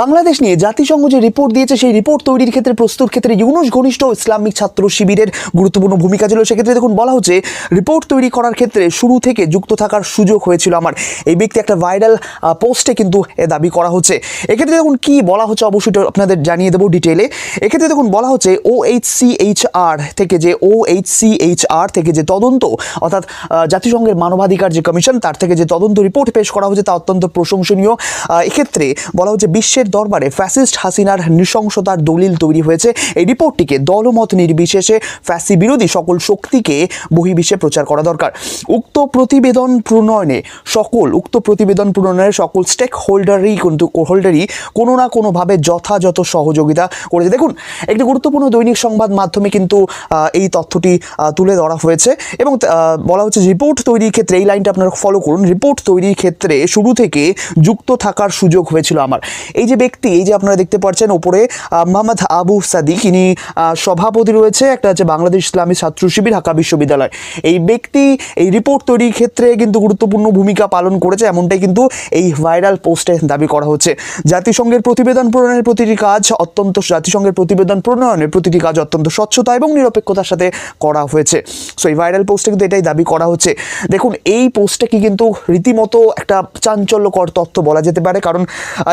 বাংলাদেশ নিয়ে জাতিসংঘ যে রিপোর্ট দিয়েছে, সেই রিপোর্ট তৈরির ক্ষেত্রে প্রস্তুত ক্ষেত্রে ইউনুস ঘনিষ্ঠ ইসলামিক ছাত্র শিবিরের গুরুত্বপূর্ণ ভূমিকা ছিল। সেক্ষেত্রে দেখুন, বলা হচ্ছে, রিপোর্ট তৈরি করার ক্ষেত্রে শুরু থেকে যুক্ত থাকার সুযোগ হয়েছিল আমার। এই ব্যক্তি একটা ভাইরাল পোস্টে কিন্তু এ দাবি করা হচ্ছে। এক্ষেত্রে দেখুন, কি বলা হচ্ছে অবশ্যই আপনাদের জানিয়ে দেবো ডিটেলে। এক্ষেত্রে দেখুন, বলা হচ্ছে O H C H R থেকে যে ও থেকে যে তদন্ত, অর্থাৎ জাতিসংঘের মানবাধিকার যে কমিশন, তার থেকে যে তদন্ত রিপোর্ট পেশ করা হচ্ছে তা অত্যন্ত প্রশংসনীয়। এক্ষেত্রে বলা হচ্ছে, বিশ্বের দরবারে ফ্যাসিস্ট হাসিনার নৃশংসতার দলিল তৈরি হয়েছে। এই রিপোর্টটিকে দলমত নির্বিশেষে ফ্যাসি বিরোধী সকল শক্তিকে বহির্বিশ্বে প্রচার করা দরকার। উক্ত প্রতিবেদন প্রণয়নে সকল উক্ত প্রতিবেদন প্রণয়নের সকল স্টেক হোল্ডারই কিন্তু হোল্ডারই কোনো না কোনোভাবে যথাযথ সহযোগিতা করেছে। দেখুন, একটি গুরুত্বপূর্ণ দৈনিক সংবাদ মাধ্যমে কিন্তু এই তথ্যটি তুলে ধরা হয়েছে এবং বলা হচ্ছে রিপোর্ট তৈরির ক্ষেত্রে, এই লাইনটা আপনারা ফলো করুন। রিপোর্ট তৈরির ক্ষেত্রে শুরু থেকে যুক্ত থাকার সুযোগ হয়েছিল আমার। এই যে ব্যক্তি, এই যে আপনারা দেখতে পাচ্ছেন ওপরে মোহাম্মদ আবু সাদিক, ইনি সভাপতি রয়েছে, একটা হচ্ছে বাংলাদেশ ইসলামী ছাত্র শিবির, ঢাকা বিশ্ববিদ্যালয়। এই ব্যক্তি এই রিপোর্ট তৈরির ক্ষেত্রে কিন্তু গুরুত্বপূর্ণ ভূমিকা পালন করেছে, এমনটাই কিন্তু এই ভাইরাল পোস্টে দাবি করা হচ্ছে। জাতিসংঘের প্রতিবেদন প্রণয়নের প্রতিটি কাজ অত্যন্ত, জাতিসংঘের প্রতিবেদন প্রণয়নের প্রতিটি কাজ অত্যন্ত স্বচ্ছতা এবং নিরপেক্ষতার সাথে করা হয়েছে। সো এই ভাইরাল পোস্টে কিন্তু এটাই দাবি করা হচ্ছে। দেখুন, এই পোস্টটা কি কিন্তু রীতিমতো একটা চাঞ্চল্যকর তথ্য বলা যেতে পারে, কারণ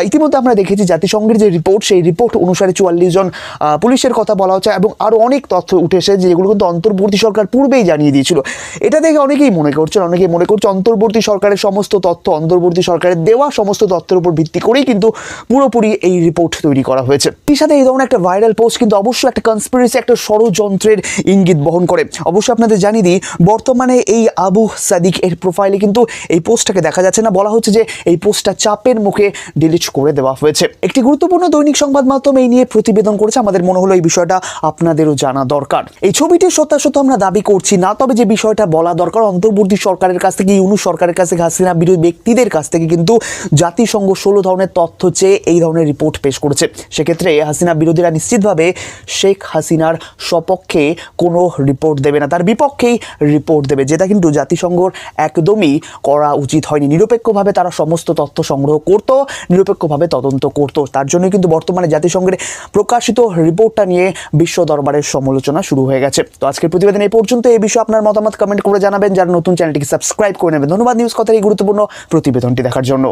ইতিমধ্যে আমরা দেখেছি জাতিসংঘের যে রিপোর্ট সেই রিপোর্ট অনুসারে চুয়াল্লিশ জন পুলিশের কথা বলা হচ্ছে এবং আরও অনেক তথ্য উঠে যেগুলো কিন্তু অন্তর্বর্তী সরকার পূর্বেই জানিয়ে দিয়েছিল। এটা দেখে অনেকেই মনে করছেন, অনেকেই মনে করছে অন্তর্বর্তী সরকারের সমস্ত তথ্য, অন্তর্বর্তী সরকারের দেওয়া সমস্ত তথ্যের উপর ভিত্তি করেই কিন্তু পুরোপুরি এই রিপোর্ট তৈরি করা হয়েছে। এর সাথে এই ধরনের একটা ভাইরাল পোস্ট কিন্তু অবশ্যই একটা কনস্পিরেসি একটা ষড়যন্ত্রের ইঙ্গিত বহন করে। অবশ্যই আপনাদের জানিয়ে দিই, বর্তমানে এই আবু সাদিক এর প্রোফাইলে কিন্তু এই পোস্টটাকে দেখা যাচ্ছে না। বলা হচ্ছে যে এই পোস্টটা চাপের মুখে ডিলিট করে দেওয়া হয়েছে। একটি গুরুত্বপূর্ণ দৈনিক সংবাদ মাধ্যম এই নিয়ে প্রতিবেদন করেছে। আমাদের মনে হলো এই বিষয়টা আপনাদেরও জানা দরকার। এই ছবিটির সত্যাসত্য আমরা দাবি করছি না, তবে যে বিষয়টা বলা দরকার, অন্তর্বর্তী সরকারের কাছ থেকে, ইউনু সরকারের কাছ থেকে, হাসিনা বিরোধী ব্যক্তিদের কাছ থেকে কিন্তু জাতিসংঘ ষোলো ধরনের তথ্য চেয়ে এই ধরনের রিপোর্ট পেশ করেছে। সেক্ষেত্রে হাসিনা বিরোধীরা নিশ্চিতভাবে শেখ হাসিনার সপক্ষে কোনো রিপোর্ট দেবে না, তার বিপক্ষেই রিপোর্ট দেবে। যেটা কিন্তু জাতিসংঘর একদমই করা উচিত হয়নি। নিরপেক্ষভাবে তারা সমস্ত তথ্য সংগ্রহ করত, নিরপেক্ষভাবে তদন্ত করত। তার জন্যই কিন্তু বর্তমানে জাতিসংঘের প্রকাশিত রিপোর্টটা নিয়ে বিশ্ব দরবারের সমালোচনা শুরু হয়ে গেছে। তো আজকের প্রতিবেদন এই পর্যন্ত। এই বিষয়ে আপনার মতামত কমেন্ট করে জানাবেন। যারা নতুন চ্যানেলটিকে সাবস্ক্রাইব করে নেবেন। ধন্যবাদ। নিউজ কথার এই গুরুত্বপূর্ণ প্রতিবেদনটি দেখার জন্য।